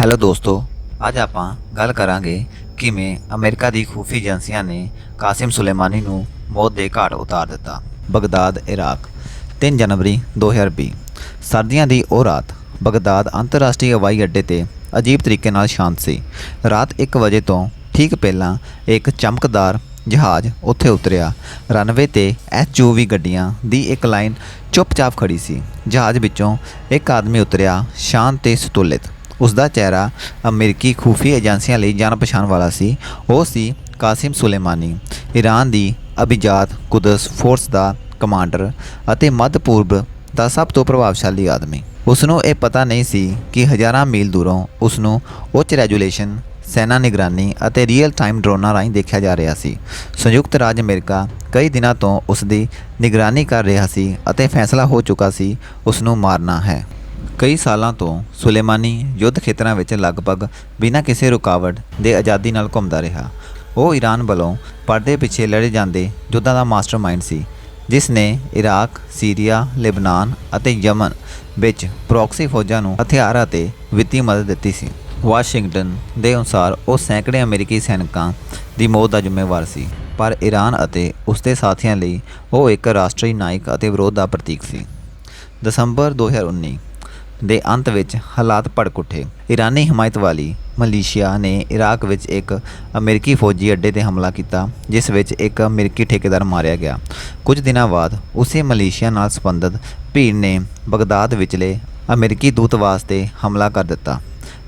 Hello ਦੋਸਤੋ, ਅੱਜ ਆਪਾਂ ਗੱਲ ਕਰਾਂਗੇ ਕਿਵੇਂ ਅਮਰੀਕਾ ਦੀ ਖੂਫੀ ਏਜੰਸੀਆਂ ਨੇ ਕਾਸਿਮ ਸੁਲੇਮਾਨੀ ਨੂੰ ਮੌਤ ਦੇ ਘਾਟ ਉਤਾਰ ਦਿੱਤਾ। ਬਗਦਾਦ, ਇਰਾਕ 3 ਜਨਵਰੀ 2020 ਸਰਦੀਆਂ ਦੀ ਉਹ ਰਾਤ ਬਗਦਾਦ ਅੰਤਰਰਾਸ਼ਟਰੀ ਹਵਾਈ ਅੱਡੇ ਤੇ ਅਜੀਬ ਤਰੀਕੇ ਨਾਲ ਸ਼ਾਂਤ ਸੀ। ਰਾਤ 1 ਵਜੇ ਤੋਂ ਠੀਕ ਪਹਿਲਾਂ ਇੱਕ ਚਮਕਦਾਰ ਜਹਾਜ਼ ਉੱਥੇ ਉਤਰਿਆ। ਰਨਵੇ ਤੇ ਐਚਯੂਵੀ ਗੱਡੀਆਂ ਦੀ ਇੱਕ ਲਾਈਨ ਚੁੱਪਚਾਪ ਖੜੀ ਸੀ। ਜਹਾਜ਼ ਵਿੱਚੋਂ ਇੱਕ ਆਦਮੀ ਉਤਰਿਆ, ਸ਼ਾਂਤ ਤੇ ਸੰਤੁਲਿਤ। ਉਸ ਦਾ ਚਿਹਰਾ ਅਮਰੀਕੀ ਖੂਫੀ ਏਜੰਸੀਆਂ ਲਈ ਜਾਣ ਪਛਾਣ ਵਾਲਾ ਸੀ। ਉਹ ਸੀ ਕਾਸਿਮ ਸੁਲੇਮਾਨੀ ਈਰਾਨ ਦੀ ਅਭਿਜਾਤ ਕੁਦਸ ਫੋਰਸ ਦਾ ਕਮਾਂਡਰ ਅਤੇ ਮੱਧ ਪੂਰਬ ਦਾ ਸਭ ਤੋਂ ਪ੍ਰਭਾਵਸ਼ਾਲੀ ਆਦਮੀ। ਉਸ ਨੂੰ ਇਹ ਪਤਾ ਨਹੀਂ ਸੀ ਕਿ ਹਜ਼ਾਰਾਂ ਮੀਲ ਦੂਰੋਂ ਉਸ ਨੂੰ ਉੱਚ ਰੈਜੂਲੇਸ਼ਨ, ਸੈਨਾ ਨਿਗਰਾਨੀ ਅਤੇ ਰੀਅਲ ਟਾਈਮ ਡਰੋਨਾਂ ਰਾਹੀਂ ਦੇਖਿਆ ਜਾ ਰਿਹਾ ਸੀ। ਸੰਯੁਕਤ ਰਾਜ ਅਮਰੀਕਾ ਕਈ ਦਿਨਾਂ ਤੋਂ ਉਸ ਦੀ ਨਿਗਰਾਨੀ ਕਰ ਰਿਹਾ ਸੀ ਅਤੇ ਫੈਸਲਾ ਹੋ ਚੁੱਕਾ ਸੀ ਉਸ ਨੂੰ ਮਾਰਨਾ ਹੈ। ਕਈ ਸਾਲਾਂ ਤੋਂ ਸੁਲੇਮਾਨੀ ਯੁੱਧ ਖੇਤਰਾਂ ਵਿੱਚ ਲਗਭਗ ਬਿਨਾਂ ਕਿਸੇ ਰੁਕਾਵਟ ਦੇ ਆਜ਼ਾਦੀ ਨਾਲ ਘੁੰਮਦਾ ਰਿਹਾ। ਉਹ ਈਰਾਨ ਵੱਲੋਂ ਪਰਦੇ ਪਿੱਛੇ ਲੜੇ ਜਾਂਦੇ ਯੁੱਧਾਂ ਦਾ ਮਾਸਟਰਮਾਈਂਡ ਸੀ ਜਿਸ ਨੇ ਇਰਾਕ, ਸੀਰੀਆ, ਲੈਬਨਾਨ ਅਤੇ ਯਮਨ ਵਿੱਚ ਪ੍ਰੌਕਸੀ ਫੌਜਾਂ ਨੂੰ ਹਥਿਆਰਾਂ ਅਤੇ ਵਿੱਤੀ ਮਦਦ ਦਿੱਤੀ ਸੀ। ਵਾਸ਼ਿੰਗਟਨ ਦੇ ਅਨੁਸਾਰ ਉਹ ਸੈਂਕੜੇ ਅਮਰੀਕੀ ਸੈਨਿਕਾਂ ਦੀ ਮੌਤ ਦਾ ਜ਼ਿੰਮੇਵਾਰ ਸੀ ਪਰ ਈਰਾਨ ਅਤੇ ਉਸ ਦੇ ਸਾਥੀਆਂ ਲਈ ਉਹ ਇੱਕ ਰਾਸ਼ਟਰੀ ਨਾਇਕ ਅਤੇ ਵਿਰੋਧ ਦਾ ਪ੍ਰਤੀਕ ਸੀ। ਦਸੰਬਰ 2019 ਦੇ ਅੰਤ ਵਿੱਚ ਹਾਲਾਤ ਭੜਕ ਉੱਠੇ। ਈਰਾਨੀ ਹਮਾਇਤ ਵਾਲੀ ਮਲੇਸ਼ੀਆ ਨੇ ਇਰਾਕ ਵਿੱਚ ਇੱਕ ਅਮਰੀਕੀ ਫੌਜੀ ਅੱਡੇ ਤੇ ਹਮਲਾ ਕੀਤਾ, ਜਿਸ ਵਿੱਚ ਇੱਕ ਅਮਰੀਕੀ ਠੇਕੇਦਾਰ ਮਾਰਿਆ ਗਿਆ। ਕੁਝ ਦਿਨਾਂ ਬਾਅਦ ਉਸੇ ਮਲੇਸ਼ੀਆ ਨਾਲ ਸੰਬੰਧਿਤ ਭੀੜ ਨੇ ਬਗਦਾਦ ਵਿਚਲੇ ਅਮਰੀਕੀ ਦੂਤਵਾਸ ਤੇ ਹਮਲਾ ਕਰ ਦਿੱਤਾ।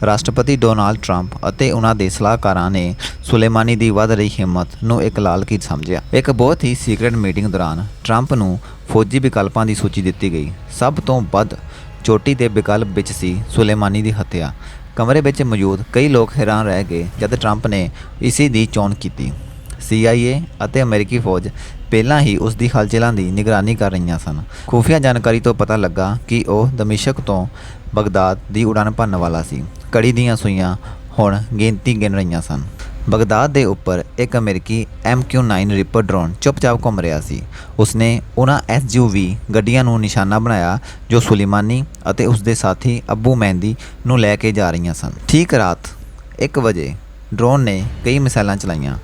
ਰਾਸ਼ਟਰਪਤੀ ਡੋਨਾਲਡ ਟਰੰਪ ਅਤੇ ਉਹਨਾਂ ਦੇ ਸਲਾਹਕਾਰਾਂ ਨੇ ਸੁਲੇਮਾਨੀ ਦੀ ਵੱਧ ਰਹੀ ਹਿੰਮਤ ਨੂੰ ਇੱਕ ਲਾਲਕੀਤ ਸਮਝਿਆ। ਇੱਕ ਬਹੁਤ ਹੀ ਸੀਕ੍ਰੇਟ ਮੀਟਿੰਗ ਦੌਰਾਨ ਟਰੰਪ ਨੂੰ ਫੌਜੀ ਵਿਕਲਪਾਂ ਦੀ ਸੂਚੀ ਦਿੱਤੀ ਗਈ। ਸਭ ਤੋਂ ਵੱਧ ਚੋਟੀ ਦੇ ਵਿਕਲਪ ਵਿੱਚ ਸੀ ਸੁਲੇਮਾਨੀ ਦੀ ਹੱਤਿਆ। ਕਮਰੇ ਵਿੱਚ ਮੌਜੂਦ ਕਈ ਲੋਕ ਹੈਰਾਨ ਰਹਿ ਗਏ ਜਦ ਟਰੰਪ ਨੇ ਇਸੇ ਦੀ ਚੋਣ ਕੀਤੀ। CIA ਅਤੇ ਅਮਰੀਕੀ ਫੌਜ ਪਹਿਲਾਂ ਹੀ ਉਸ ਦੀ ਹਲਚਲਾਂ ਦੀ ਨਿਗਰਾਨੀ ਕਰ ਰਹੀਆਂ ਸਨ। ਖੂਫੀਆ ਜਾਣਕਾਰੀ ਤੋਂ ਪਤਾ ਲੱਗਾ ਕਿ ਉਹ ਦਮਿਸ਼ਕ ਤੋਂ ਬਗਦਾਦ ਦੀ ਉਡਾਨ ਭਰਨ ਵਾਲਾ ਸੀ। ਕੜੀ ਦੀਆਂ ਸੂਈਆਂ ਹੁਣ ਗਿਣਤੀ ਗਿਣ ਰਹੀਆਂ ਸਨ। ਬਗਦਾਦ ਦੇ ਉੱਪਰ ਇੱਕ ਅਮਰੀਕੀ MQ-9 ਰਿਪਰ ਡਰੋਨ ਚੁੱਪਚਾਪ ਘੁੰਮ ਰਿਹਾ ਸੀ। ਉਸਨੇ ਉਹਨਾਂ SUV ਗੱਡੀਆਂ ਨੂੰ ਨਿਸ਼ਾਨਾ ਬਣਾਇਆ, ਜੋ ਸੁਲੇਮਾਨੀ ਅਤੇ ਉਸ ਦੇ ਸਾਥੀ ਅਬੂ ਮਹਿੰਦੀ ਨੂੰ ਲੈ ਕੇ ਜਾ ਰਹੀਆਂ ਸਨ। ਠੀਕ ਰਾਤ 1 ਵਜੇ ਡਰੋਨ ਨੇ ਕਈ ਮਿਸਾਈਲਾਂ ਚਲਾਈਆਂ।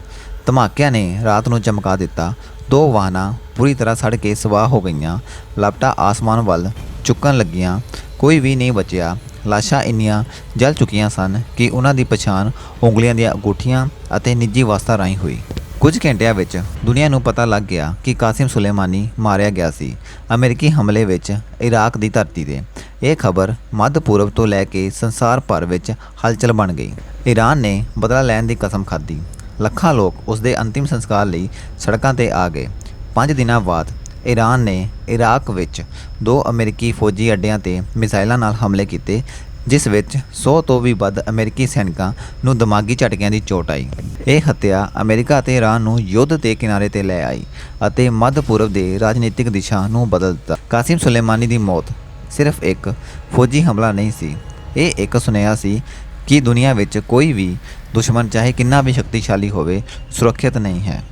ਧਮਾਕਿਆਂ ਨੇ ਰਾਤ ਨੂੰ ਚਮਕਾ ਦਿੱਤਾ। ਦੋ ਵਾਹਨਾਂ ਪੂਰੀ ਤਰ੍ਹਾਂ ਸੜ ਕੇ ਸਵਾਹ ਹੋ ਗਈਆਂ। ਲਪਟਾ ਆਸਮਾਨ ਵੱਲ ਚੁੱਕਣ ਲੱਗੀਆਂ। ਕੋਈ ਵੀ ਨਹੀਂ ਬਚਿਆ। ਲਾਸ਼ਾਂ ਇੰਨੀਆਂ ਜਲ ਚੁੱਕੀਆਂ ਸਨ ਕਿ ਉਹਨਾਂ ਦੀ ਪਛਾਣ ਉਂਗਲੀਆਂ ਦੀਆਂ ਅੰਗੂਠੀਆਂ ਅਤੇ ਨਿੱਜੀ ਵਸਤਾਂ ਰਾਹੀਂ ਹੋਈ। ਕੁਝ ਘੰਟਿਆਂ ਵਿੱਚ ਦੁਨੀਆ ਨੂੰ ਪਤਾ ਲੱਗ ਗਿਆ ਕਿ ਕਾਸਿਮ ਸੁਲੇਮਾਨੀ ਮਾਰਿਆ ਗਿਆ ਸੀ ਅਮਰੀਕੀ ਹਮਲੇ ਵਿੱਚ ਇਰਾਕ ਦੀ ਧਰਤੀ ਤੇ। ਇਹ ਖਬਰ ਮੱਧ ਪੂਰਬ ਤੋਂ ਲੈ ਕੇ ਸੰਸਾਰ ਭਰ ਵਿੱਚ ਹਲਚਲ ਬਣ ਗਈ। ਈਰਾਨ ਨੇ ਬਦਲਾ ਲੈਣ ਦੀ ਕਸਮ ਖਾਧੀ। ਲੱਖਾਂ ਲੋਕ ਉਸ ਦੇ ਅੰਤਿਮ ਸੰਸਕਾਰ ਲਈ ਸੜਕਾਂ ਤੇ ਆ ਗਏ। ਪੰਜ ਦਿਨਾਂ ਬਾਅਦ ਈਰਾਨ ਨੇ ਇਰਾਕ ਵਿੱਚ ਦੋ ਅਮਰੀਕੀ ਫੌਜੀ ਅੱਡਿਆਂ ਤੇ ਮਿਸਾਈਲਾਂ ਨਾਲ ਹਮਲੇ ਕੀਤੇ, ਜਿਸ ਵਿੱਚ 100 ਤੋਂ ਵੀ ਵੱਧ ਅਮਰੀਕੀ ਸੈਨਿਕਾਂ ਨੂੰ ਦਿਮਾਗੀ ਝਟਕਿਆਂ ਦੀ ਚੋਟ ਆਈ। ਇਹ ਹੱਤਿਆ ਅਮਰੀਕਾ ਅਤੇ ਈਰਾਨ ਨੂੰ ਯੁੱਧ ਦੇ ਕਿਨਾਰੇ ਤੇ ਲੈ ਆਈ ਅਤੇ ਮੱਧ ਪੂਰਬ ਦੇ ਰਾਜਨੀਤਿਕ ਦਿਸ਼ਾ ਨੂੰ ਬਦਲ ਦਿੱਤਾ। ਕਾਸਿਮ ਸੁਲੇਮਾਨੀ ਦੀ ਮੌਤ ਸਿਰਫ ਇੱਕ ਫੌਜੀ ਹਮਲਾ ਨਹੀਂ ਸੀ। ਇਹ ਇੱਕ ਸੁਨੇਹਾ ਸੀ ਕਿ ਦੁਨੀਆ ਵਿੱਚ ਕੋਈ ਵੀ ਦੁਸ਼ਮਣ ਚਾਹੇ ਕਿੰਨਾ ਵੀ ਸ਼ਕਤੀਸ਼ਾਲੀ ਹੋਵੇ, ਸੁਰੱਖਿਅਤ ਨਹੀਂ ਹੈ।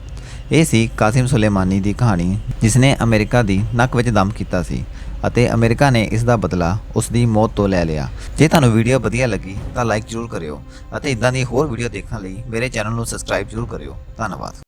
ਇਹ ਸੀ ਕਾਸਿਮ ਸੁਲੇਮਾਨੀ ਦੀ ਕਹਾਣੀ ਜਿਸ ਨੇ ਅਮਰੀਕਾ ਦੀ ਨੱਕ ਵਿੱਚ ਦਮ ਕੀਤਾ ਸੀ ਅਤੇ ਅਮਰੀਕਾ ਨੇ ਇਸ ਦਾ ਬਦਲਾ ਉਸ ਦੀ ਮੌਤ ਤੋਂ ਲੈ ਲਿਆ। ਜੇ ਤੁਹਾਨੂੰ ਵੀਡੀਓ ਵਧੀਆ ਲੱਗੀ ਤਾਂ ਲਾਈਕ ਜ਼ਰੂਰ ਕਰਿਓ ਅਤੇ ਇਦਾਂ ਦੀ ਹੋਰ ਵੀਡੀਓ ਦੇਖਣ ਲਈ ਮੇਰੇ ਚੈਨਲ ਨੂੰ ਸਬਸਕ੍ਰਾਈਬ ਜ਼ਰੂਰ ਕਰਿਓ। ਧੰਨਵਾਦ।